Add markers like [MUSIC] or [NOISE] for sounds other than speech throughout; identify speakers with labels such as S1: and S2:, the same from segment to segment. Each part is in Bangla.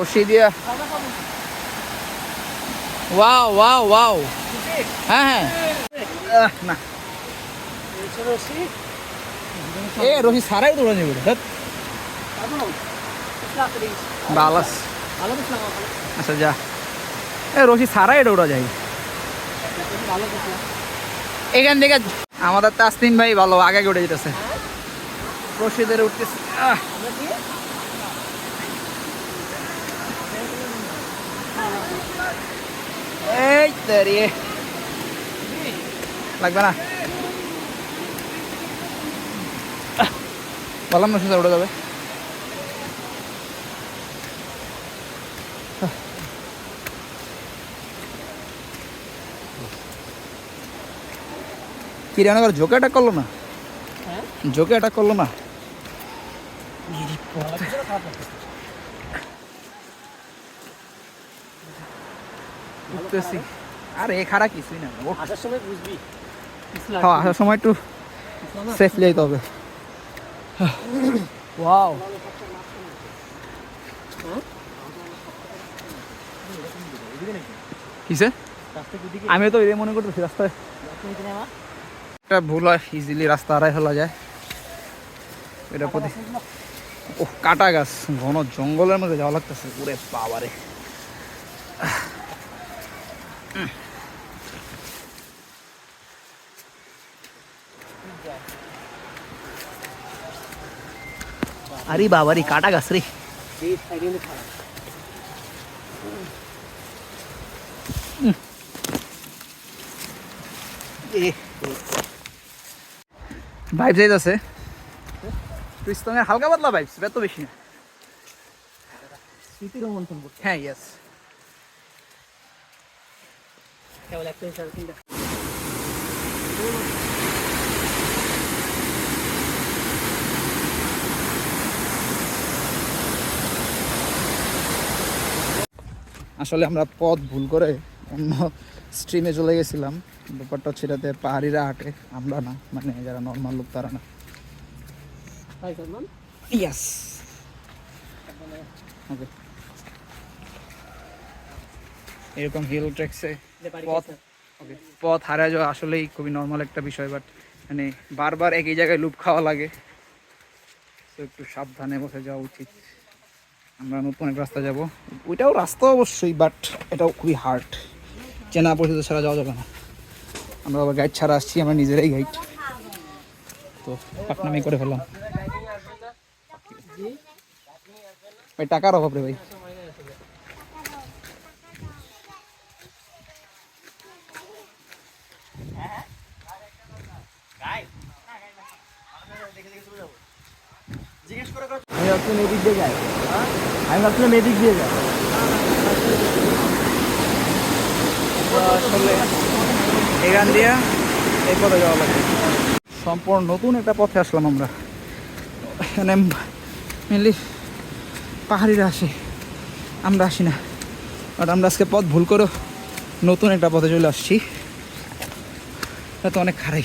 S1: রশি দিয়া। Wow wow wow. হ্যাঁ হ্যাঁ। না। এ রশি সারাই দৌড়া বালাস। আচ্ছা যা। এ রশি সারাই দৌড়া যায়। এখান থেকে আমাদের তাসলিম ভাই ভালো আগে উঠে যেতেছে। রশিদের উঠতেছে। এই দাঁড়িয়ে লাগবে না? বললাম না সোজা উঠে যাবে। কি রে অনেকবার জোকে অ্যাটাক করল না? জোকে অ্যাটাক করল না? উঠতেছি। আরে এ খারাপ কিছুই না।
S2: আসার সময় বুঝবি।
S1: হ্যাঁ আসার সময় একটু সেফলি যেতে হবে। ওয়াও কিসে? আমি তো এই মনে করতেছি রাস্তায়। একটা ভুল হয় ইজিলি রাস্তা আড়াই ফেলা যায়। এটা প্রতি ও কাটা গাছ ঘন জঙ্গলের মধ্যে যাওয়া লাগতেছে। পুরে বাবারে। আরে বাবারি কাটা গাছ রে
S2: এই সাইডে কিন্তু খারাপ
S1: ভাইব যাইত আছে ক্রিস্তনের হালকা পাতলা ভাইবস এত বেশি না
S2: স্মৃতি রোমন্থন করছে
S1: হ্যাঁ ইয়েস আসলে আমরা পথ ভুল করে অন্য স্ট্রিমে চলে গেছিলাম। ব্যাপারটা হচ্ছে এটাতে পাহাড়িরা হাঁটে আমরা না মানে যারা নর্মাল লোক তারা না। ইয়াস ওকে এরকম হিল ট্রেক্সে পথ পথ হারা যাওয়া আসলেই খুবই নর্মাল একটা বিষয় বাট মানে বারবার একই জায়গায় লুপ খাওয়া লাগে। তো একটু সাবধানে বসে যাওয়া উচিত। আমরা নতুন এক রাস্তা যাব। ওইটাও রাস্তা অবশ্যই বাট এটাও খুবই হার্ড চেনা পরিচিত ছাড়া যাওয়া যাবে না। আমরা আবার গাইড ছাড়া আসছি আমরা নিজেরাই গাইড তো পাকনামি করে ফেললাম। ভাই টাকার অভাব রে ভাই।
S2: আমি ভাবছিলাম এদিক দিয়ে যাই। আমি ভাবছিলাম এদিক দিয়ে যাই।
S1: আসলে এখান দিয়া এই পথে যাওয়া লাগে সম্পূর্ণ নতুন একটা পথে আসলাম আমরা। এখানে মেনলি পাহাড়িরা আসে। আমরা আসি না। বাট আমরা আজকে পথ ভুল করে নতুন একটা পথে চলে আসছি। তো অনেক খারাই।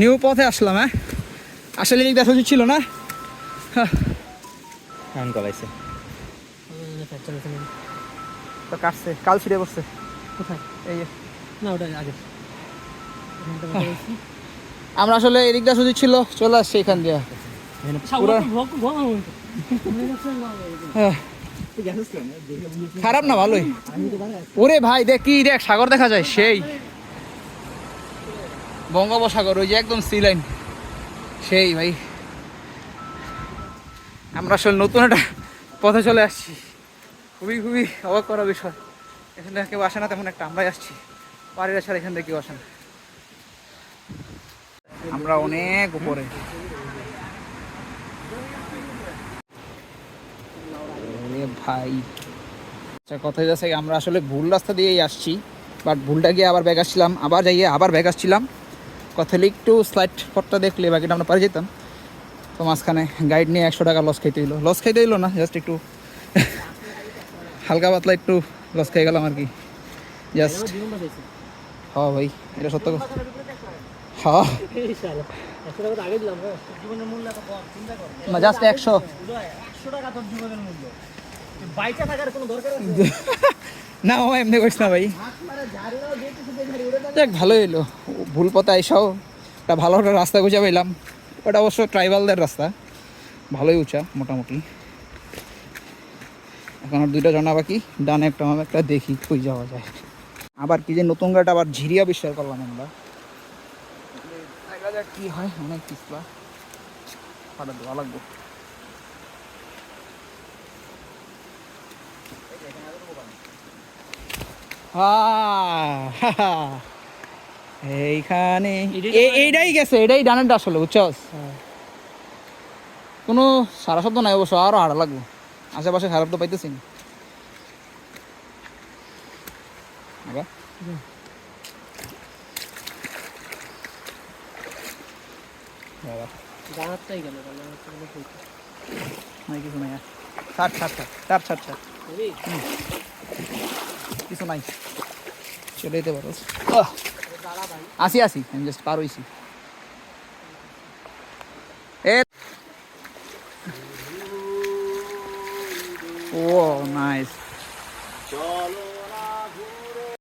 S1: নিউ পথে আসলাম হ্যাঁ? আসলে এই দেখা উচিত ছিল না।
S3: হ্যাঁ। কলাইছে
S1: তো কাটছে কাল ছিঁড়ে বসছে।
S2: কোথায়?
S1: এই
S2: না ওটা আগে। বলছি।
S1: আমরা আসলে এদিক দেখা উচিত ছিল চলে আসছি এখান দিয়ে। খারাপ না ভালোই। ওরে ভাই দেখ কি দেখ সাগর দেখা যায় সেই. বঙ্গোপসাগর ওই যে একদম সি লাইন সেই ভাই। আমরা আসলে নতুন একটা পথে চলে আসছি। খুবই খুবই অবাক করা বিষয়। এখানে কেউ আসে না তেমন একটা আমরাই আসছি। বাড়ির ছাড়া এখান থেকে কেউ আসে না। আমরা অনেক উপরে ওরে ভাই। আচ্ছা কথা যাচ্ছে আমরা আসলে ভুল রাস্তা দিয়েই আসছি বাট ভুলটা গিয়ে আবার ব্যাগ আসছিলাম আবার যাইয়ে আবার ব্যাগ আসছিলাম। কথা হলে একটু স্লাইড পথটা দেখলে বাকিটা আমরা পারে যেতাম। তো মাঝখানে গাইড নিয়ে একশো টাকা লস খাইতে হইল। লস খাইতে হইল না জাস্ট একটু হালকা পাতলা একটু লস খাই গেলাম আর কি। জাস্ট। হ্যাঁ ভাই এটা সত্য কথা। হ্যাঁ। না জাস্ট একশো।
S2: একশো টাকা তোর জীবনের মূল্য। [LAUGHS]
S1: না মামা এমনি করিস না ভাই।
S2: দেখে
S1: ভালোই এলো ভুল পথে আইসাও। একটা ভালো একটা রাস্তা খুঁজে পেলাম। ওটা অবশ্য ট্রাইবালদের রাস্তা। ভালোই উঁচা, মোটামুটি। এখন আর দুইটা জানা বাকি। ডানে একটা মামা একটা, দেখি কই যাওয়া যায়। আবার কি যে নতুন গাড়িটা আবার ঝিরিয়া বিশ্বাস করলাম আমরা। দেখা যাক কি হয়, অনেক পিছলা। পাটা দেওয়া এইখানে এইটাই গেছে এটাই ডানেরটা আসলে বুঝছস? কোনো সারা শব্দ নাই অবশ্য আরও হারা লাগবো। আশেপাশে খারাপ তো পাইতেছি না। ছাড় ছাড় ছাড় ছাড় ছাড় ছাড়। কিছু নাই। চলে যেতে পারো আসি আসি আমি জাস্ট পার হইছি। ও নাইস